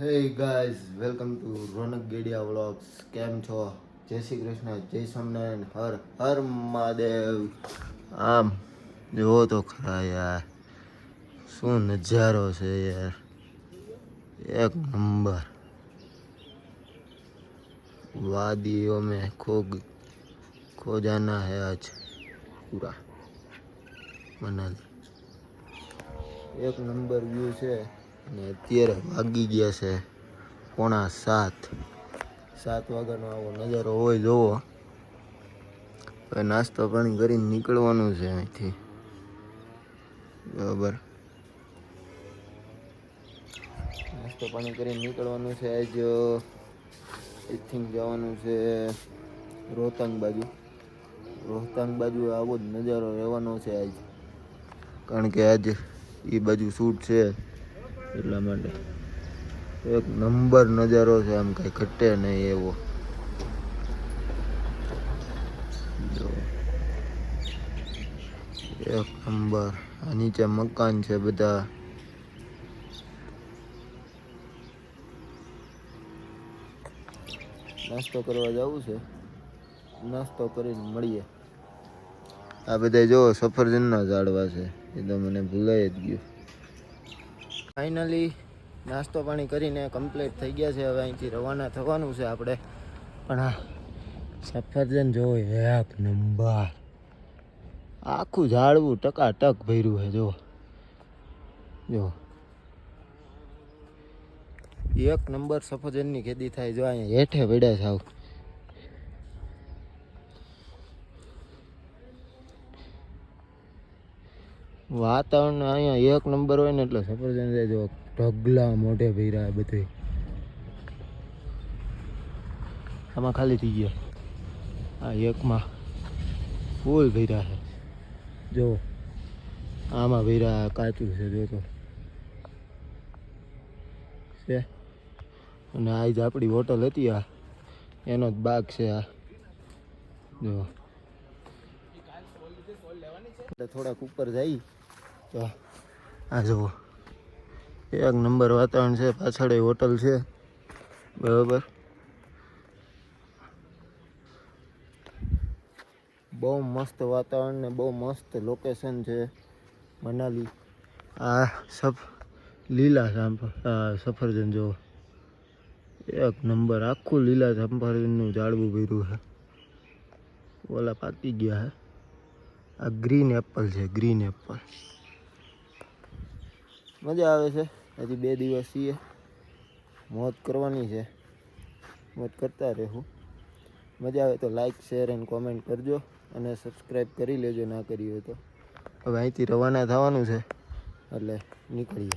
Hey guys welcome to Ronak Gediya vlogs કેમ છો? જય શ્રી કૃષ્ણ, જય સ્વામિનારાયણ, હર હર મહાદેવ. આમ, જુઓ તો ખરા યાર. શું નજારો છે યાર. એક નંબર. વાદીઓ મેં ખોગ, ખોજાના હે આજ પૂરા મનાલી એક નંબર વ્યૂ છે. અને અત્યારે વાગી ગયા છે પોણા સાત. સાત વાગ્યાનો આવો નજારો હોય જોવો. હવે નાસ્તો પાણી કરીને નીકળવાનું છે અહીંથી. બરાબર. નાસ્તો પાણી કરીને નીકળવાનું છે આજ, આઈ જવાનું છે રોહતાંગ બાજુ. રોહતાંગ બાજુ આવો જ નજારો રહેવાનો છે આજ. કારણ કે આજ એ બાજુ શૂટ છે. એટલા માટે. એક નંબર નજારો છે, આમ કઈ ઘટે નહીં એવો. એક નંબર. આ નીચે મકાન છે બધા. નાસ્તો કરવા જવું છે. નાસ્તો કરીને મળીએ. આ બધા જો સફરજનના ઝાડવા છે. એ તો મને ભૂલાઈ જ ગયું. ફાઇનલી નાસ્તો પાણી કરીને કમ્પ્લીટ થઈ ગયા છે. હવે અહીંથી રવાના થવાનું છે આપણે. પણ આ સફરજન જોવો, એક નંબર. આખું ઝાડવું ટકાટક ભર્યું છે જો જો એક નંબર સફરજનની ખેતી થાય, જો અહીંયા હેઠે પડ્યા છે આવ. વાતાવરણ અહીંયા એક નંબર હોય ને એટલે સફરજન જાય જો ઢગલા મોઢે ભીરા બધે. આમાં ખાલી થઈ ગયા. આ એકમાં ફૂલ ભીરા છે. જો, આમાં ભીરા કાચું છે, જો તો. છે. અને આ જ આપણી હોટલ હતી આ. એનો જ બાગ છે આ. જો. થોડાક ઉપર જઈ તો આ જુઓ. એક નંબર વાતાવરણ છે, પાછળ એ હોટલ છે. બરાબર. બહુ મસ્ત વાતાવરણ ને બહુ મસ્ત લોકેશન છે મનાલી. આ સફ, લીલા સફરજન જો એક નંબર, આખું લીલા સફરજનનું ઝાડવું ભર્યું છે. ઓલા પાકી ગયા છે. આ ગ્રીન એપલ છે ગ્રીન એપલ મજા આવે છે. હજી બે દિવસ છીએ. મોજ કરવાની છે. મોજ કરતા રહેવું. મજા આવે તો લાઈક શેર એન્ડ કોમેન્ટ કરજો અને સબસ્ક્રાઈબ કરી લેજો ના કરી હોય તો. હવે અહીંથી રવાના થવાનું છે. એટલે નીકળીએ.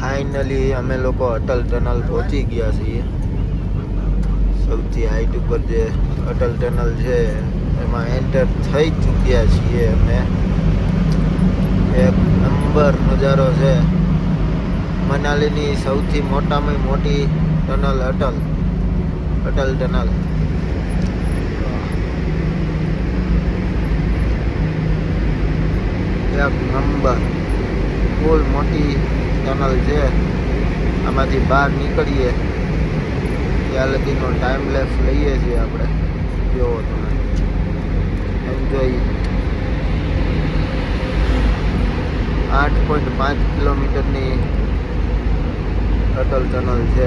ફાઇનલી અમે લોકો અટલ ટનલ પહોંચી ગયા છીએ. સૌથી હાઈટ ઉપર જે અટલ ટનલ છે, એમાં એન્ટર થઈ ચૂક્યા છીએ અમે. એક નંબર નજારો છે. મનાલીની સૌથી મોટામાં મોટી ટનલ અટલ અટલ ટનલ. એક નંબર. ફૂલ મોટી ટનલ છે. આમાંથી બહાર નીકળીએ. ત્યાં લગીનો ટાઈમ લેસ લઈએ છીએ આપણે. જોવો તમે. એન્જોય આઠ પોઈન્ટ પાંચ કિલોમીટરની અટલ ટનલ છે.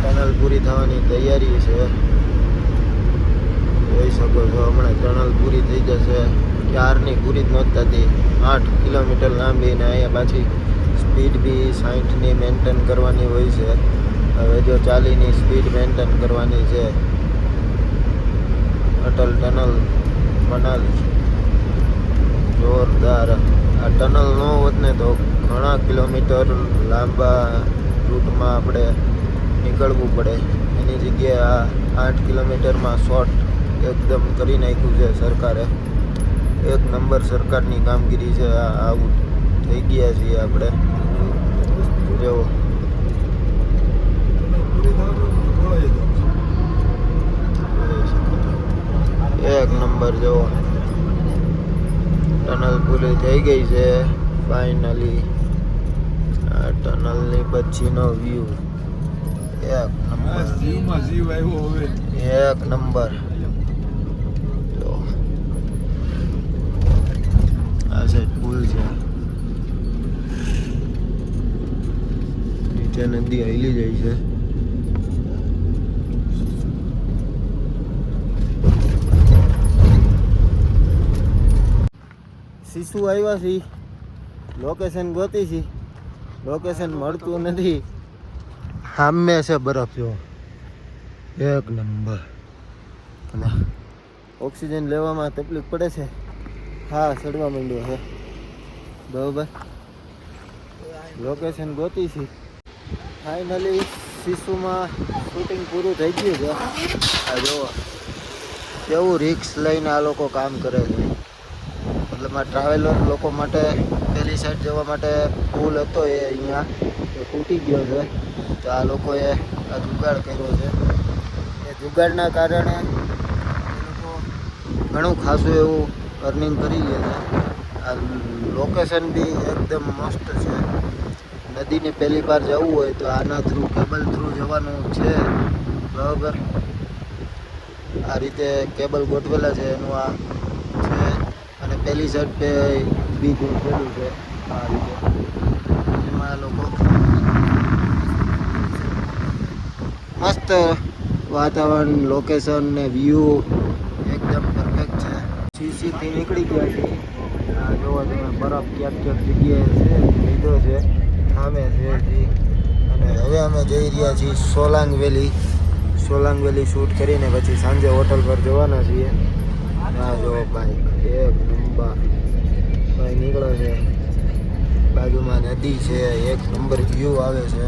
ટનલ પૂરી થવાની તૈયારી છે. જોઈ શકો છો, હમણાં ટનલ પૂરી થઈ જશે. ચારની પૂરી જ નહોતી થતી. આઠ કિલોમીટર લાંબી ને અહીંયા પાછી સ્પીડ બી સાઠની મેન્ટેન કરવાની હોય છે. હવે જો ચાલીની સ્પીડ મેન્ટેન કરવાની છે અટલ ટનલ મનાલી જોરદાર. આ ટનલ ન હોત ને તો ઘણા કિલોમીટર લાંબા રૂટમાં આપણે નીકળવું પડે. એની જગ્યાએ આ આઠ કિલોમીટરમાં શોર્ટ એકદમ કરી નાખ્યું છે સરકારે. એક નંબર સરકારની કામગીરી છે. આ આવું થઈ ગયા છીએ આપણે. જો. એક નંબર જો. ટનલ પૂરી થઈ ગઈ છે ફાઇનલી આ ટનલની પછીનો વ્યૂ એક નંબર. જીવ એક નંબર. જો. આ સાઈડ પુલ છે. નીચે નદી હેલી જાય છે. શીશુ આવ્યા છે. લોકેશન ગોતી છે. લોકેશન મળતું નથી. સામે છે બરફ જો. એક નંબર. અને ઓક્સિજન લેવામાં તકલીફ પડે છે. હા ચડવા માંડ્યો છે. બરોબર. લોકેશન ગોતી છે. ફાઇનલી શીશુમાં શૂટિંગ પૂરું થઈ ગયું છે. આ જુઓ કેવું રિક્સ લઈને આ લોકો કામ કરે છે. મતલબ આ ટ્રાવેલર લોકો માટે પેલી સાઈડ જવા માટે પુલ હતો એ અહીંયા. એ તૂટી ગયો છે. તો આ લોકોએ આ જુગાડ કર્યો છે. એ જુગાડના કારણે લોકો ઘણું ખાસું એવું અર્નિંગ કરી લે છે. આ લોકેશન બી એકદમ મસ્ત છે. નદીની પહેલી વાર જવું હોય તો આના થ્રુ કેબલ થ્રુ જવાનું છે. બરાબર? આ રીતે કેબલ ગોઠવેલા છે એનું આ પેલી સાઈડ પે બી ગોઠવેલું છે. આ રીતે. એમાં લોકો મસ્ત વાતાવરણ લોકેશન ને વ્યૂ એકદમ પરફેક્ટ છે. સીસીથી નીકળી ગયા છે આ જોવો તમે, બરફ ક્યાંક ક્યાંક જગ્યાએ છે, લીધો છે સામે છે અને હવે અમે જઈ રહ્યા છીએ Solang valley. Solang valley shoot કરીને પછી સાંજે હોટલ પર જવાના છીએ. ના જો બાઈક એક નંબર ભાઈ નીકળે છે. બાજુમાં નદી છે, એક નંબર વ્યૂ આવે છે.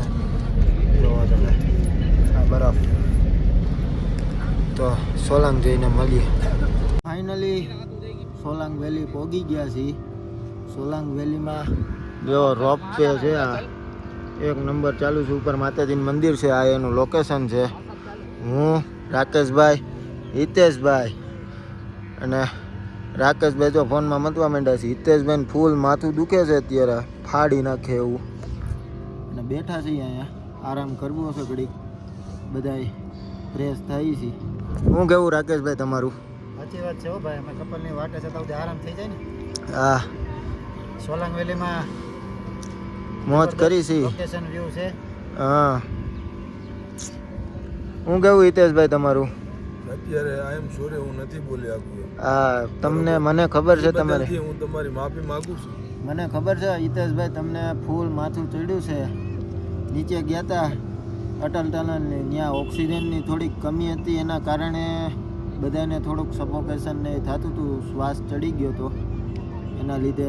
જોવો તમે આ બરફ તો સોલાંગ જઈને મળીએ. ફાઇનલી સોલાંગ વેલી પહોંચી ગયા છીએ. સોલાંગ વેલીમાં જો રોપ વે છે આ. એક નંબર ચાલુ છે, ઉપર માતાજીનું મંદિર છે, આ એનું લોકેશન છે. હું, રાકેશભાઈ, હિતેશભાઈ અને રાકેશભાઈ જો ફોનમાં મતવા માંડ્યા છે હિતેશભાઈ ફૂલ માથું દુખે છે અત્યારે ફાડી નાખે એવું. અને બેઠા છીએ અહીંયા આરામ કરવો છે ઘડીક. બધાય ફ્રેશ થાય છે. શું કેવું રાકેશભાઈ તમારું? સાચી વાત છે હો ભાઈ અમે કપલની વાટે છે તો આરામ થઈ જાય ને. હા. સોલાંગ વેલીમાં મોજ કરી છે. લોકેશન વ્યૂ છે. હા. હું કેવું હિતેશભાઈ તમારું? અત્યારે આઈ એમ સોરી હું નથી બોલી શકું હા તમને મને ખબર છે તમારે. હું તમારી માફી માંગુ છું. મને ખબર છે હિતેશભાઈ તમને ફૂલ માથું ચડ્યું છે. નીચે ગયા હતા અટલ ટનલ ત્યાં ઓક્સિજનની થોડીક કમી હતી એના કારણે બધાને થોડુંક સફોકેશન ને થતું હતું શ્વાસ ચડી ગયો હતો એના લીધે.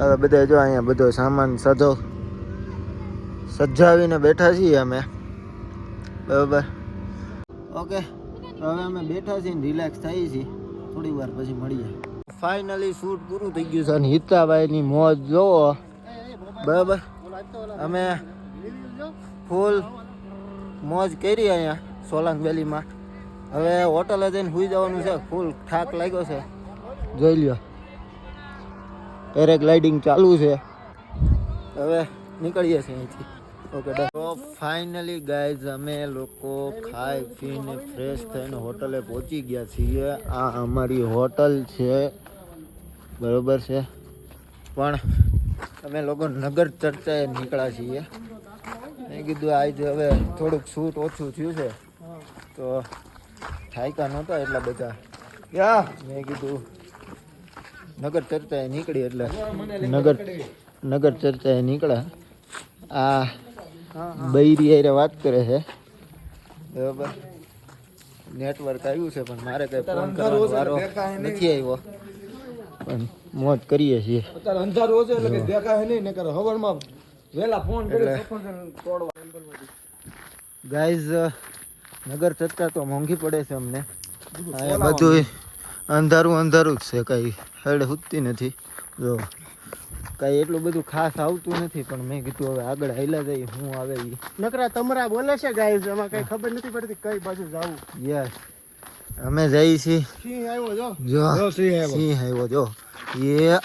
હવે બધા જો અહીંયા બધો સામાન સજો સજાવીને બેઠા છીએ અમે. બરાબર. ઓકે. હવે અમે બેઠા છીએ ને રિલેક્સ થઈએ છીએ થોડી વાર પછી મળીએ. ફાઇનલી શૂટ પૂરું થઈ ગયું છે અને હિતાભાઈની મોજ જોવો. બરાબર? અમે ફૂલ મોજ કરી અહીંયા સોલંગ વેલીમાં. હવે હોટલે જઈને સુઈ જવાનું છે. ફૂલ થાક લાગ્યો છે. જોઈ લ્યો. પેરેગ્લાઇડિંગ ચાલુ છે. હવે નીકળીએ છીએ અહીંથી. ઓકે તો ફાઇનલી ગાઈઝ અમે લોકો ખાઈ, પીને ફ્રેશ થઈને હોટલે પહોંચી ગયા છીએ. આ અમારી હોટલ છે. બરોબર છે? પણ અમે લોકો નગર ચર્ચાએ નીકળ્યા છીએ. મેં કીધું આજે હવે થોડુંક શૂટ ઓછું થયું છે. તો થાયકા નહોતા એટલા બધા. યા! મેં કીધું, નગર ચર્ચાએ નીકળી એટલે. નગર નગર ચર્ચાએ નીકળ્યા. આ બૈરી હારે વાત કરે છે. બરાબર. નેટવર્ક આવ્યું છે પણ મારે કઈ ફોન કરવાનો વારો નથી આવ્યો. પણ મોજ કરીએ છીએ. અત્યારે અંધારું હશે એટલે દેખાય નહીં નકર હવનમાં વેલા ફોન એટલે ગાઈઝ નગર ચત્તા તો મોંઘી પડે છે અમને. અહીંયા બધું અંધારું અંધારું જ છે કઈ હેડ સુતી નથી. જો. કઈ એટલું બધું ખાસ આવતું નથી પણ મેં કીધું હવે આગળ હાઈલા જઈ હું આવે ઈ. નકરા તમરા બોલે છે ગાઈસ એમાં કઈ ખબર નથી પડતી કઈ બાજુ જાવું. યસ. અમે જઈ છી. સિંહ આવ્યો જો. જો સિંહ આવ્યો. સિંહ આવ્યો જો. એ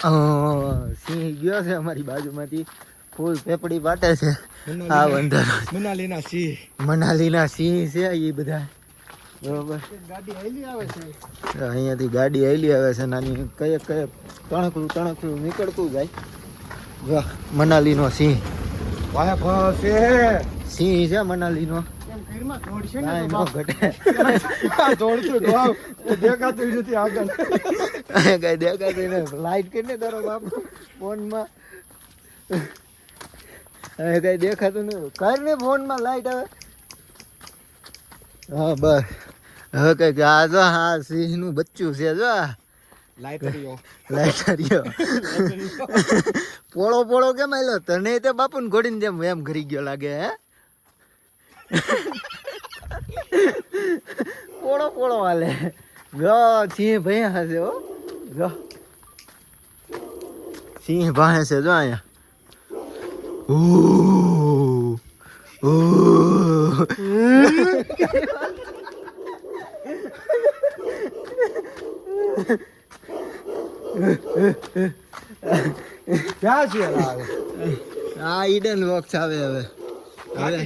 સિંહ ગયો છે અમારી બાજુમાંથી. ફૂલ પેપડી પાટે છે. આ વંદર મનાલીના સિંહ. મનાલીના સિંહ છે એ બધા. બરોબર. અહીંયાથી ગાડી હેલી આવે છે નાની. કયે કયે તણકલું તણકલું નીકળતું જાય. જો મનાલીનો સિંહ. વાહ છે. સિંહ છે મનાલીનો. દેખાતું નહીં કર ને ફોનમાં લાઈટ આવે. હા બસ. હવે કંઈક આ જો હા સિંહનું બચ્ચું છે જો. પોળો પોળો કેમ આયલો? તને તે બાપુને ઘોડીને જેમ એમ ઘરી ગયો લાગે હે? પોળો પોળો હાલે. જો સિંહ ભાઈ હશે હો. જો. સિંહ ભાઈ છે જો અહીંયા. ઓ ઉહ. ક્યાં છે આ ઈડન વોક્સ આવે હવે. હવે.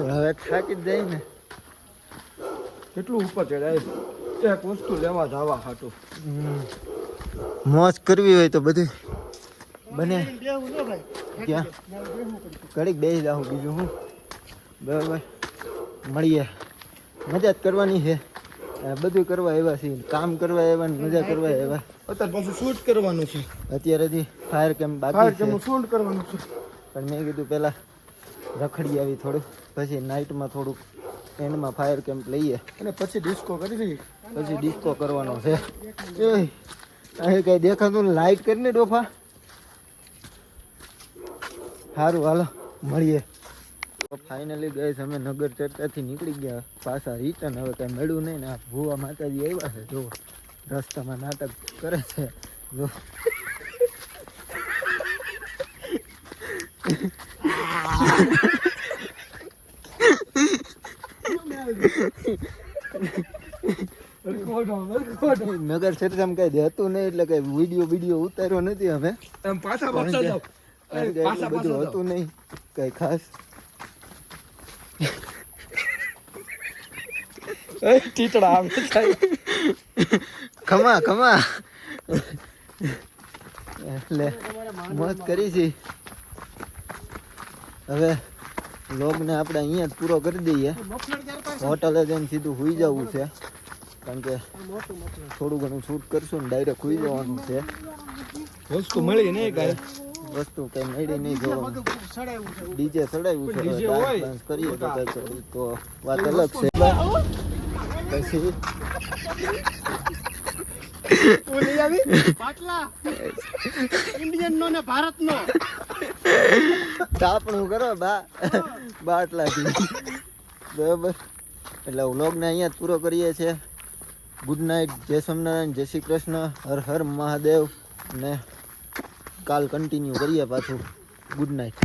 હવે થાકી જ જાય ને. કેટલું ઉપર ચડાય એક વસ્તુ લેવા જવા હાટું. મોજ કરવી હોય તો બધી. બને. ક્યાં. ઘડીક બેસી જાઉં બીજું હું. બરાબર. મળીએ. મજા જ કરવાની છે. બધું કરવા આવ્યા છીએ. કામ કરવા આવ્યા ને મજા કરવા આવ્યા. અત્યારે પાછું શૂટ કરવાનું છે. અત્યારેથી ફાયર કેમ્પ બાકી છે. કેમનું શૂટ કરવાનું છે. પણ મેં કીધું પહેલાં રખડી આવી થોડું. પછી નાઇટમાં થોડુંક એન્ડમાં ફાયર કેમ્પ લઈએ. અને પછી ડિસ્કો કરી દઈએ. પછી ડિસ્કો કરવાનો છે. એ અહીં કઈ દેખાતું ને લાઈટ કરીને ડોફા. સારું હાલો મળીએ. ફાઇનલી ગઈ અમે નગર ચર્ચાથી નીકળી ગયા. પાછા રિટર્ન હવે કઈ મળ્યું નહીં ને આ ભુવા માતાજી આવ્યા છે. જો રસ્તામાં નાટક કરે છે. જો નગર ચર્ચામાં કઈ હતું નહીં એટલે કઈ વીડિયો વીડિયો ઉતાર્યો નથી અમે. પાછા પાછા બધું હતું નહીં કઈ ખાસ. ટીટડા આવે થાય. ખમા ખમા. એટલે મોત કરી છે. હવે લોગને આપણે અહીંયા જ પૂરો કરી દઈએ. હોટલે જઈને સીધું સુઈ જવું છે. કારણ કે થોડું ઘણું શૂટ કરશું ને ડાયરેક્ટ સુઈ જવાનું છે. વસ્તુ મળી નહીં કાંઈ. વસ્તુ કઈ મળી નહીં જોવા. બધું સડાયું છે. ડીજે ચડાવ્યું છે કરીએ તો તો વાત અલગ છે. પછી? તાપણું કરો બા. બાટલાથી. બરાબર. એટલે વ્લોગને અહીંયા જ પૂરો કરીએ છીએ ગુડ નાઇટ જય સ્વામિનારાયણ જય શ્રી કૃષ્ણ હર હર મહાદેવ ને કાલ કન્ટિન્યુ કરીએ પાછું. Good night